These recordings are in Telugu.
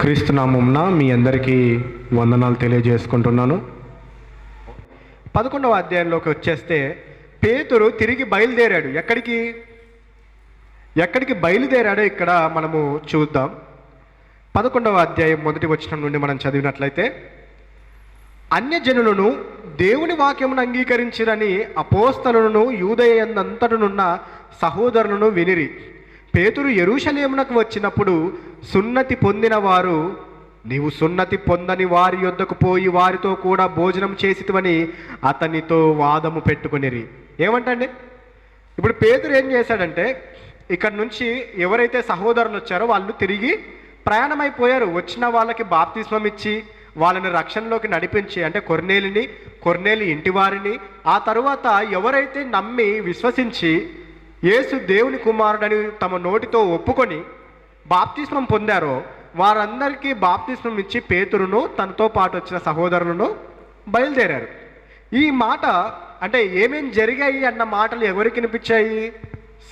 క్రీస్తునామంన మీ అందరికీ వందనాలు తెలియజేసుకుంటున్నాను. పదకొండవ అధ్యాయంలోకి వచ్చేస్తే పేతురు తిరిగి బయలుదేరాడు. ఎక్కడికి? ఎక్కడికి బయలుదేరాడో ఇక్కడ మనము చూద్దాం. పదకొండవ అధ్యాయం మొదటి వచ్చిన నుండి మనం చదివినట్లయితే అన్యజనులను దేవుని వాక్యమును అంగీకరించిరని అపోస్తలను యూదయందంతటనున్న సహోదరులను వినిరి. పేతురు ఎరుషలేమునకు వచ్చినప్పుడు సున్నతి పొందిన వారు నీవు సున్నతి పొందని వారి యొద్దకు పోయి వారితో కూడా భోజనం చేసితివని అతనితో వాదము పెట్టుకునిరి. ఏమంటండి? ఇప్పుడు పేతురు ఏం చేశాడంటే ఇక్కడ నుంచి ఎవరైతే సహోదరులు వచ్చారో వాళ్ళు తిరిగి ప్రయాణమైపోయారు. వచ్చిన వాళ్ళకి బాప్తిస్మం ఇచ్చి వాళ్ళని రక్షణలోకి నడిపించి అంటే కొర్నేలిని కొర్నేలి ఇంటి వారిని ఆ తరువాత ఎవరైతే నమ్మి విశ్వసించి యేసు దేవుని కుమారుడని తమ నోటితో ఒప్పుకొని బాప్తిస్మం పొందారో వారందరికీ బాప్తిస్మం ఇచ్చి పేతురును తనతో పాటు వచ్చిన సహోదరులను బయలుదేరారు. ఈ మాట అంటే ఏమేం జరిగాయి అన్న మాటలు ఎవరికి వినిపించాయి?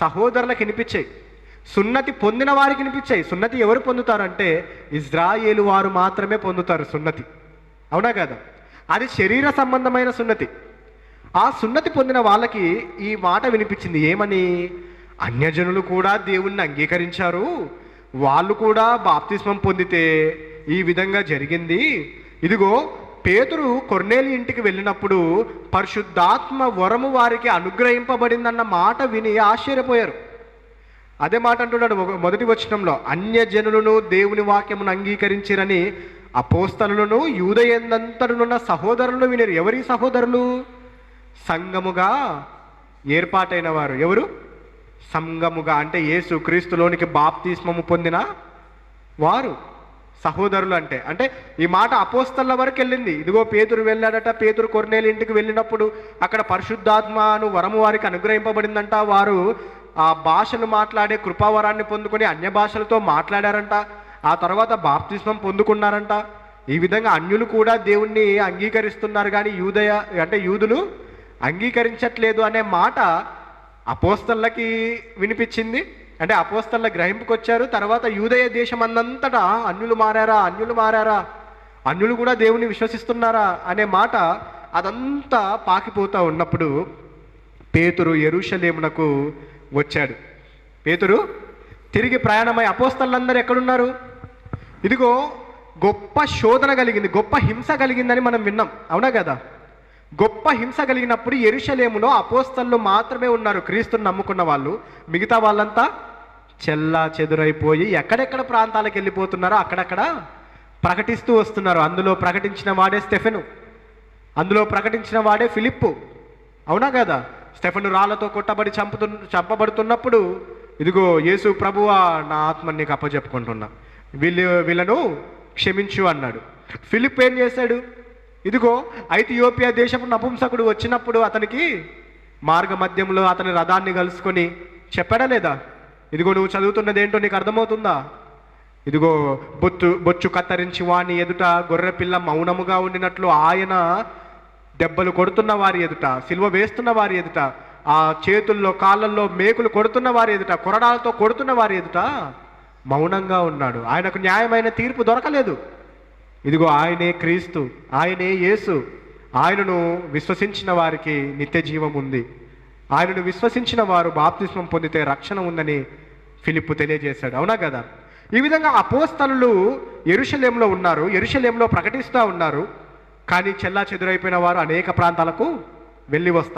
సహోదరులకు వినిపించాయి. సున్నతి పొందిన వారికి వినిపించాయి. సున్నతి ఎవరు పొందుతారంటే ఇజ్రాయేలు వారు మాత్రమే పొందుతారు సున్నతి. అవునా కదా? అది శరీర సంబంధమైన సున్నతి. ఆ సున్నతి పొందిన వాళ్ళకి ఈ మాట వినిపించింది. ఏమని? అన్యజనులు కూడా దేవుణ్ణి అంగీకరించారు. వాళ్ళు కూడా బాప్తిస్మం పొందితే ఈ విధంగా జరిగింది. ఇదిగో పేతురు కొర్నేలి ఇంటికి వెళ్ళినప్పుడు పరిశుద్ధాత్మ వరము వారికి అనుగ్రహింపబడిందన్న మాట విని ఆశ్చర్యపోయారు. అదే మాట అంటున్నాడు మొదటి వచనంలో. అన్యజనులను దేవుని వాక్యమును అంగీకరించిరని అపోస్తలను యూదయందంతటనున్న సహోదరులను వినరు. ఎవరి సహోదరులు? సంఘముగా ఏర్పాటైన వారు ఎవరు? సంఘముగా అంటే యేసు క్రీస్తులోనికి బాప్తిస్మము పొందిన వారు. సహోదరులు అంటే అంటే ఈ మాట అపోస్తల వరకు వెళ్ళింది. ఇదిగో పేతురు వెళ్ళాడట పేతురు కొర్నేలు ఇంటికి వెళ్ళినప్పుడు అక్కడ పరిశుద్ధాత్మను వరము వారికి అనుగ్రహింపబడిందంట. వారు ఆ భాషను మాట్లాడే కృపావరాన్ని పొందుకొని అన్య భాషలతో మాట్లాడారంట. ఆ తర్వాత బాప్తిస్మం పొందుకున్నారంట. ఈ విధంగా అన్యులు కూడా దేవుణ్ణి అంగీకరిస్తున్నారు. కానీ యూదయ అంటే యూదులు అంగీకరించట్లేదు అనే మాట అపోస్తళ్ళకి వినిపించింది. అంటే అపోస్తల గ్రహింపుకొచ్చారు తర్వాత యూదయ దేశం అందంతటా అన్యులు మారారా అన్యులు మారారా అన్యులు కూడా దేవుని విశ్వసిస్తున్నారా అనే మాట అదంతా పాకిపోతూ ఉన్నప్పుడు పేతురు ఎరుషలేమునకు వచ్చాడు. పేతురు తిరిగి ప్రయాణమై అపోస్తలందరూ ఎక్కడున్నారు? ఇదిగో గొప్ప శోధన కలిగింది గొప్ప హింస కలిగిందని మనం విన్నాం. అవునా కదా? గొప్ప హింస కలిగినప్పుడు ఎరుషలేములో అపోస్తలు మాత్రమే ఉన్నారు. క్రీస్తుని నమ్ముకున్న వాళ్ళు. మిగతా వాళ్ళంతా చెల్లా చెదురైపోయి ఎక్కడెక్కడ ప్రాంతాలకు వెళ్ళిపోతున్నారో అక్కడక్కడ ప్రకటిస్తూ వస్తున్నారు. అందులో ప్రకటించిన వాడే స్టెఫెను. అందులో ప్రకటించిన వాడే ఫిలిప్పు. అవునా కదా? స్టెఫెను రాళ్ళతో కొట్టబడి చంపుతు చంపబడుతున్నప్పుడు ఇదిగో యేసు ప్రభువా నా ఆత్మని నీకు అప్పచెప్పుకుంటున్నా వీళ్ళు వీళ్ళను క్షమించు అన్నాడు. ఫిలిప్ ఏం చేశాడు? ఇదిగో ఐథియోపియా దేశపు నపుంసకుడు వచ్చినప్పుడు అతనికి మార్గ మధ్యంలో అతని రథాన్ని కలుసుకొని చెప్పాడా లేదా ఇదిగో నువ్వు చదువుతున్నది ఏంటో నీకు అర్థమవుతుందా? ఇదిగో బొచ్చు బొచ్చు కత్తరించి వాని ఎదుట గొర్రె పిల్ల మౌనముగా ఉండినట్లు ఆయన దెబ్బలు కొడుతున్న వారి ఎదుట సిల్వ వేస్తున్న వారి ఎదుట ఆ చేతుల్లో కాళ్ళల్లో మేకులు కొడుతున్న వారి ఎదుట కొరడాలతో కొడుతున్న వారి ఎదుట మౌనంగా ఉన్నాడు. ఆయనకు న్యాయమైన తీర్పు దొరకలేదు. ఇదిగో ఆయనే క్రీస్తు ఆయనే యేసు. ఆయనను విశ్వసించిన వారికి నిత్య జీవం ఉంది. ఆయనను విశ్వసించిన వారు బాప్తిస్మం పొందితే రక్షణ ఉందని ఫిలిప్పు తెలియజేశాడు. అవునా కదా? ఈ విధంగా అపోస్తలు ఎరుషలేంలో ఉన్నారు ఎరుషలేంలో ప్రకటిస్తూ ఉన్నారు. కానీ చెల్లా చెదురైపోయిన వారు అనేక ప్రాంతాలకు వెళ్ళి వస్తారు